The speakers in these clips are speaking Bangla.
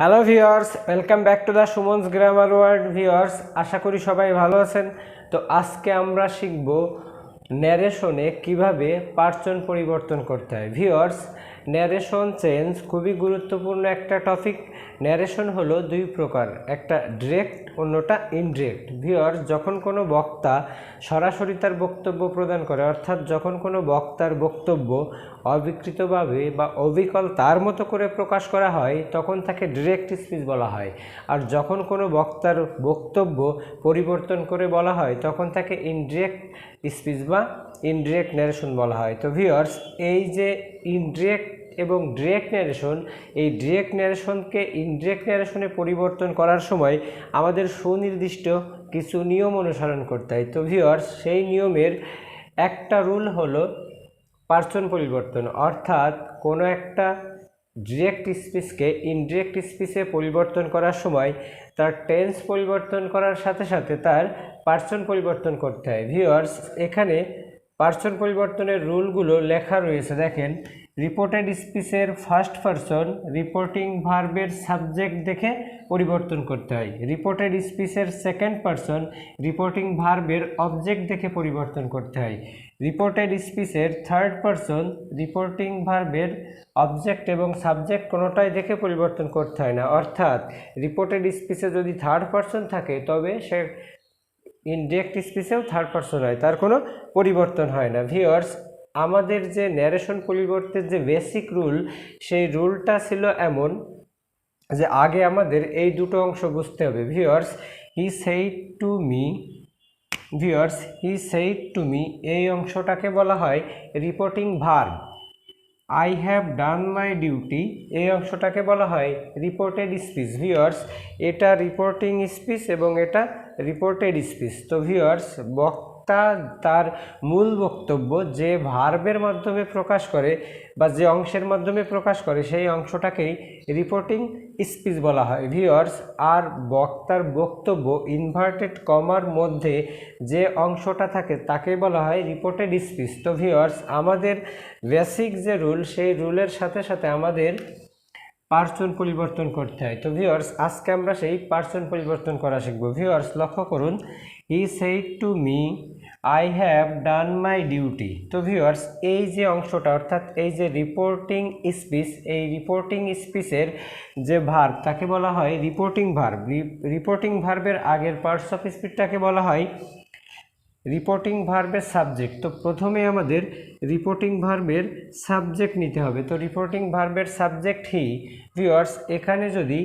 Hello viewers welcome back to the Suman's grammar world viewers আশা করি সবাই ভালো আছেন। তো আজকে আমরা শিখব ন্যারেশনে কীভাবে পার্চন পরিবর্তন করতে হয়। ভিওয়ার্স ন্যারেশন চেঞ্জ খুবই গুরুত্বপূর্ণ একটা টপিক ন্যারেশন হলো দুই প্রকার, একটা ডিরেক্ট অন্যটা ইনডিরেক্ট ভিওয়ার্স যখন কোনো বক্তা সরাসরি তার বক্তব্য প্রদান করে, অর্থাৎ যখন কোনো বক্তার বক্তব্য অবিকৃতভাবে বা অবিকল তার মতো করে প্রকাশ করা হয়, তখন তাকে ডিরেক্ট স্পিচ বলা হয়। আর যখন কোনো বক্তার বক্তব্য পরিবর্তন করে বলা হয়, তখন তাকে ইনডিরেক্ট স্পিচ বা ইনডিরেক্ট ন্যারেশন বলা হয়। তো ভিওর্স এই যে ইনডিরেক্ট এবং ডিরেক্ট ন্যারেশন এই ডিরেক্ট ন্যারেশনকে ইনডিরেক্ট ন্যারেশনে পরিবর্তন করার সময় আমাদের সুনির্দিষ্ট কিছু নিয়ম অনুসরণ করতে হয়। তো ভিওর্স সেই নিয়মের একটা রুল হলো পার্সন পরিবর্তন। অর্থাৎ কোনো একটা ডিরেক্ট স্পিচকে ইনডিরেক্ট স্পিচে পরিবর্তন করার সময় তার টেন্স পরিবর্তন করার সাথে সাথে তার পার্সন পরিবর্তন করতে হয়। ভিওয়ার্স এখানে পার্সন পরিবর্তনের রুলগুলো লেখা রয়েছে, দেখেন। রিপোর্টেড স্পিচের ফার্স্ট পারসন রিপোর্টিং ভার্বের সাবজেক্ট দেখে পরিবর্তন করতে হয়। রিপোর্টেড স্পিচের সেকেন্ড পারসন রিপোর্টিং ভার্বের অবজেক্ট দেখে পরিবর্তন করতে হয়। রিপোর্টেড স্পিচের থার্ড পারসন রিপোর্টিং ভার্বের অবজেক্ট এবং সাবজেক্ট কোনোটাই দেখে পরিবর্তন করতে হয় না। অর্থাৎ রিপোর্টেড স্পিচে যদি থার্ড পারসন থাকে, তবে সে ইনডিরেক্ট স্পিচেও থার্ড পারসন হয়, তার কোনো পরিবর্তন হয় না। ভিওর্স আমাদের যে ন্যারেশন পরিবর্তের যে বেসিক রুল সেই রুলটা ছিল এমন যে আগে আমাদের এই দুটো অংশ বুঝতে হবে। Viewers he said to me viewers he said to me এই অংশটাকে বলা হয় reporting verb I have done my duty এই অংশটাকে বলা হয় রিপোর্টেড স্পিচ ভিওর্স এটা রিপোর্টিং স্পিচ এবং এটা রিপোর্টেড স্পিচ তো ভিওর্স বক্তা তার মূল বক্তব্য যে ভার্বের মাধ্যমে প্রকাশ করে বা যে অংশের মাধ্যমে প্রকাশ করে, সেই অংশটাকেই রিপোর্টিং স্পিচ বলা হয়। ভিওর্স আর বক্তার বক্তব্য ইনভার্টেড কমার মধ্যে যে অংশটা থাকে, তাকে বলা হয় রিপোর্টেড স্পিচ তো ভিওর্স আমাদের বেসিক যে রুল সেই রুলের সাথে সাথে আমাদের পার্সন পরিবর্তন করতে হয়। তো ভিওর্স আজকে আমরা সেই পার্সন পরিবর্তন করা শিখব। ভিওর্স লক্ষ্য করুন he said to me I have done my duty তো ভিওর্স এই যে অংশটা, অর্থাৎ এই যে রিপোর্টিং স্পিচ এই রিপোর্টিং স্পিচের যে ভার্ব তাকে বলা হয় রিপোর্টিং ভার্ব রিপোর্টিং ভার্বের আগের পার্টস অফ স্পিচটাকে বলা হয় রিপোর্টিং ভার্বের সাবজেক্ট তো প্রথমে আমাদের রিপোর্টিং ভার্বের সাবজেক্ট নিতে হবে। তো রিপোর্টিং ভার্বের সাবজেক্ট হি। ভিওয়ার্স এখানে যদি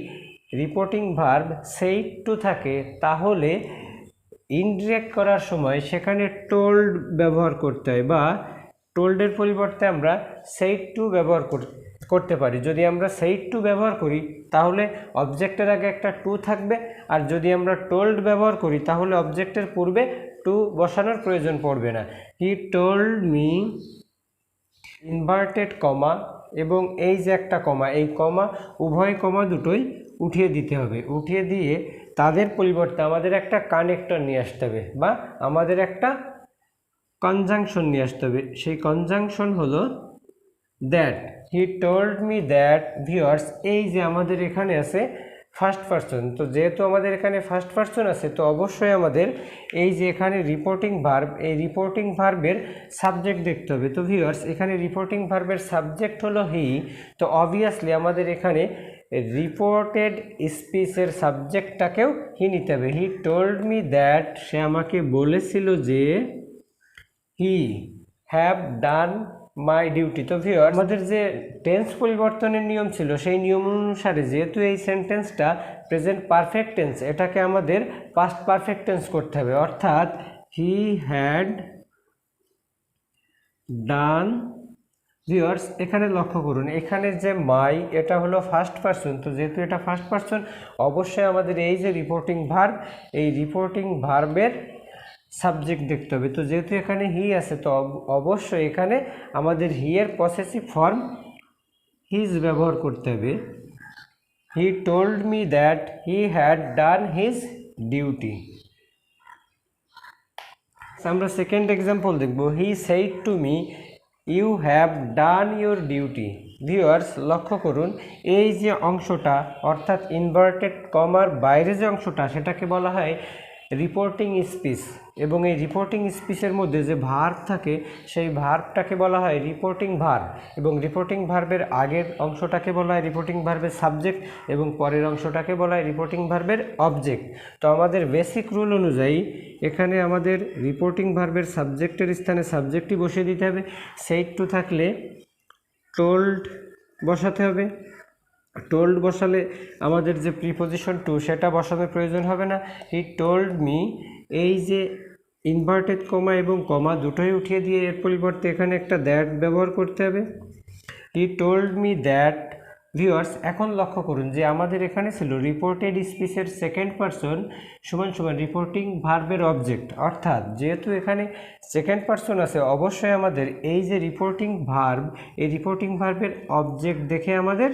রিপোর্টিং ভার্ব সেই টু থাকে, তাহলে ইনডিরেক্ট করার সময় সেখানে টোল্ড ব্যবহার করতে হয় বা টোল্ডের পরিবর্তে আমরা সেই টু ব্যবহার করতে পারি। যদি আমরা সেই টু ব্যবহার করি, তাহলে অবজেক্টের আগে একটা টু থাকবে। আর যদি আমরা টোল্ড ব্যবহার করি, তাহলে অবজেক্টের পূর্বে টু বসানোর প্রয়োজন পড়বে না। He told me inverted comma এবং এই যে একটা কমা এই কমা উভয় কমা দুটোই উঠিয়ে দিতে হবে। উঠিয়ে দিয়ে তাদের পরিবর্তে আমাদের একটা কানেক্টর নিয়ে আসতে হবে বা আমাদের একটা কনজাংশন নিয়ে আসতে হবে। সেই কনজাংশন হলো that he told me that viewers এই যে আমাদের এখানে আছে ফার্স্ট পার্সন তো যেহেতু আমাদের এখানে ফার্স্ট পার্সন আছে, তো অবশ্যই আমাদের এই যে এখানে রিপোর্টিং ভার্ব এই রিপোর্টিং ভার্বের সাবজেক্ট দেখতে হবে। তো ভিউয়ার্স এখানে রিপোর্টিং ভার্বের সাবজেক্ট হলো হি তো অবভিয়াসলি আমাদের এখানে রিপোর্টেড স্পিচের সাবজেক্টটাকেও হি নিতে হবে। হি টোল্ড মি দ্যাট সে আমাকে বলেছিল যে he have done my duty তো ভিওর আমাদের যে টেন্স পরিবর্তনের নিয়ম ছিল সেই নিয়ম অনুসারে যেহেতু এই সেন্টেন্সটা প্রেজেন্ট পারফেক্ট টেন্স এটাকে আমাদের পাস্ট পারফেক্ট টেন্স করতে হবে। অর্থাৎ হি হ্যাড ডান ভিওর্স এখানে লক্ষ্য করুন এখানে যে মাই এটা হলো ফার্স্ট পারসন তো যেহেতু এটা ফার্স্ট পারসন অবশ্যই আমাদের এই যে রিপোর্টিং ভার্ব এই রিপোর্টিং ভার্বের সাবজেক্ট দেখতে হবে। তো যেহেতু এখানে হি আছে, তো অবশ্যই এখানে আমাদের হি এর পসেসিভ ফর্ম হিজ ব্যবহার করতে হবে। He told me that he had done his duty আমরা সেকেন্ড এক্সাম্পল দেখব। He said to me you have done your duty viewers লক্ষ্য করুন, এই যে অংশটা, অর্থাৎ ইনভার্টেড কমার বাইরে যে অংশটা, সেটাকে বলা হয় রিপোর্টিং স্পিচ এবং এই রিপোর্টিং স্পিচের মধ্যে যে ভার্ব থাকে, সেই ভার্বটাকে বলা হয় রিপোর্টিং ভার্ব এবং রিপোর্টিং ভার্বের আগের অংশটাকে বলা হয় রিপোর্টিং ভার্বের সাবজেক্ট এবং পরের অংশটাকে বলা হয় রিপোর্টিং ভার্বের অবজেক্ট তো আমাদের বেসিক রুল অনুযায়ী এখানে আমাদের রিপোর্টিং ভার্বের সাবজেক্টের স্থানে সাবজেক্টই বসিয়ে দিতে হবে। সেইট টু থাকলে টোল্ড বসাতে হবে। টোল্ড বসালে আমাদের যে প্রিপোজিশন টু সেটা বসানোর প্রয়োজন হবে না। হি টোল্ড মি এই যে ইনভার্টেড কমা এবং কমা দুটোই উঠিয়ে দিয়ে এর পরিবর্তে এখানে একটা দ্যাট ব্যবহার করতে হবে। He told me that viewers এখন লক্ষ্য করুন যে আমাদের এখানে ছিল রিপোর্টেড স্পিচের সেকেন্ড পারসন সমান সমান রিপোর্টিং ভার্বের অবজেক্ট অর্থাৎ যেহেতু এখানে সেকেন্ড পারসন আছে, অবশ্যই আমাদের এই যে রিপোর্টিং ভার্ব এই রিপোর্টিং ভার্বের অবজেক্ট দেখে আমাদের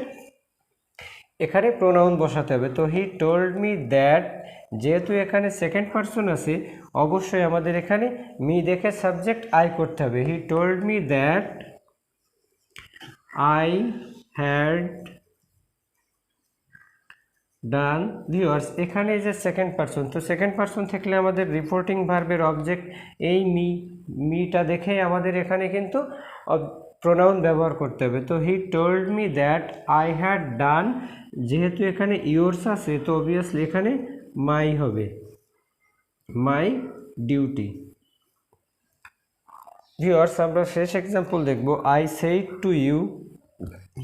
এখানে প্রোনাউন বসাতে হবে। তো হি টোল্ড মি দ্যাট যেহেতু এখানে সেকেন্ড পার্সন আছে, অবশ্যই আমাদের এখানে মি দেখে সাবজেক্ট আই করতে হবে। He told me that I had done viewers এখানে যে সেকেন্ড পারসন তো সেকেন্ড পারসন থাকলে আমাদের রিপোর্টিং ভার্বের অবজেক্ট এই মি, মিটা দেখে আমাদের এখানে কিন্তু প্রোনাউন ব্যবহার করতে হবে। তো he told me that I had done যেহেতু এখানে ইয়োর্স আছে, তো অবভিয়াসলি এখানে মাই হবে। মাই ডিউটি ভিউয়ার্স আমরা শেষ এক্সাম্পল দেখব। I said to you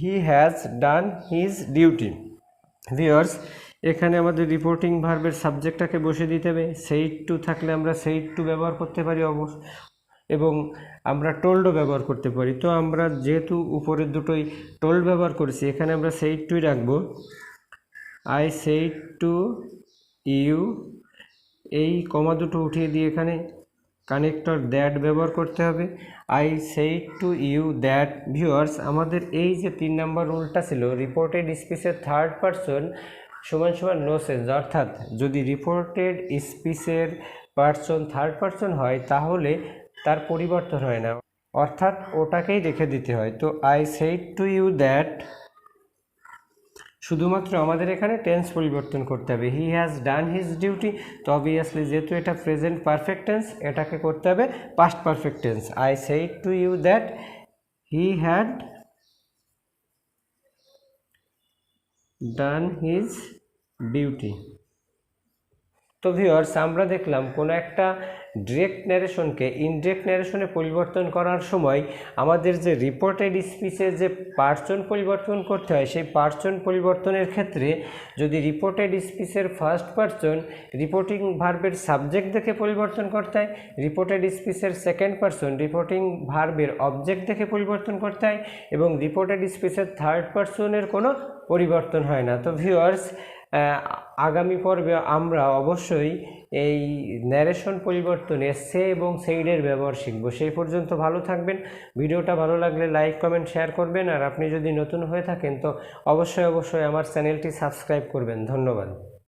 he has done his duty viewers এখানে আমাদের রিপোর্টিং ভার্বের সাবজেক্টটাকে বসে দিতে হবে। সেইট টু থাকলে আমরা সেইট টু ব্যবহার করতে পারি অবশ্য এবং আমরা টোল্ডও ব্যবহার করতে পারি। তো আমরা যেহেতু উপরের দুটোই টোল্ড ব্যবহার করেছি, এখানে আমরা সেইট টুই রাখব। আই সেইট টু ইউ এই কমা দুটো উঠিয়ে দিয়ে এখানে। কানেক্টর দ্যাট ব্যবহার করতে হবে। I said to you that viewers আমাদের এই যে তিন নাম্বার রুলটা ছিল রিপোর্টেড স্পিচের থার্ড পারসন সমান সমান নো সেন্স অর্থাৎ যদি রিপোর্টেড স্পিচের পারসন থার্ড পারসন হয়, তাহলে তার পরিবর্তন হয় না। অর্থাৎ ওটাকেই রেখে দিতে হয়। তো I said to you that শুধুমাত্র আমাদের এখানে টেন্স পরিবর্তন করতে হবে। He has done his duty তো অবভিয়াসলি যেহেতু এটা প্রেজেন্ট পারফেক্ট টেন্স এটাকে করতে হবে past perfect tense I say to you that he had done his duty তো ভিউয়ার্স আমরা দেখলাম কোনো একটা ডিরেক্ট ন্যারেশনকে ইনডিরেক্ট ন্যারেশনে পরিবর্তন করার সময় আমাদের যে রিপোর্টেড স্পিচে যে পার্সন পরিবর্তন করতে হয়, সেই পার্সন পরিবর্তনের ক্ষেত্রে যদি রিপোর্টেড স্পিচের ফার্স্ট পার্সন রিপোর্টিং ভার্বের সাবজেক্ট দেখে পরিবর্তন করতে হয় রিপোর্টেড স্পিচের সেকেন্ড পার্সন রিপোর্টিং ভার্বের অবজেক্ট দেখে পরিবর্তন করতে হয় এবং রিপোর্টেড স্পিচের থার্ড পার্সনের কোনো পরিবর্তন হয় না। তো ভিউয়ার্স আগামী পর্বে আমরা অবশ্যই এই ন্যারেশন পরিবর্তনে সে এবং সেইডের ব্যবহার শিখব। সেই পর্যন্ত ভালো থাকবেন। ভিডিওটা ভালো লাগলে লাইক কমেন্ট শেয়ার করবেন। আর আপনি যদি নতুন হয়ে থাকেন তো অবশ্যই অবশ্যই আমার চ্যানেলটি সাবস্ক্রাইব করবেন। ধন্যবাদ।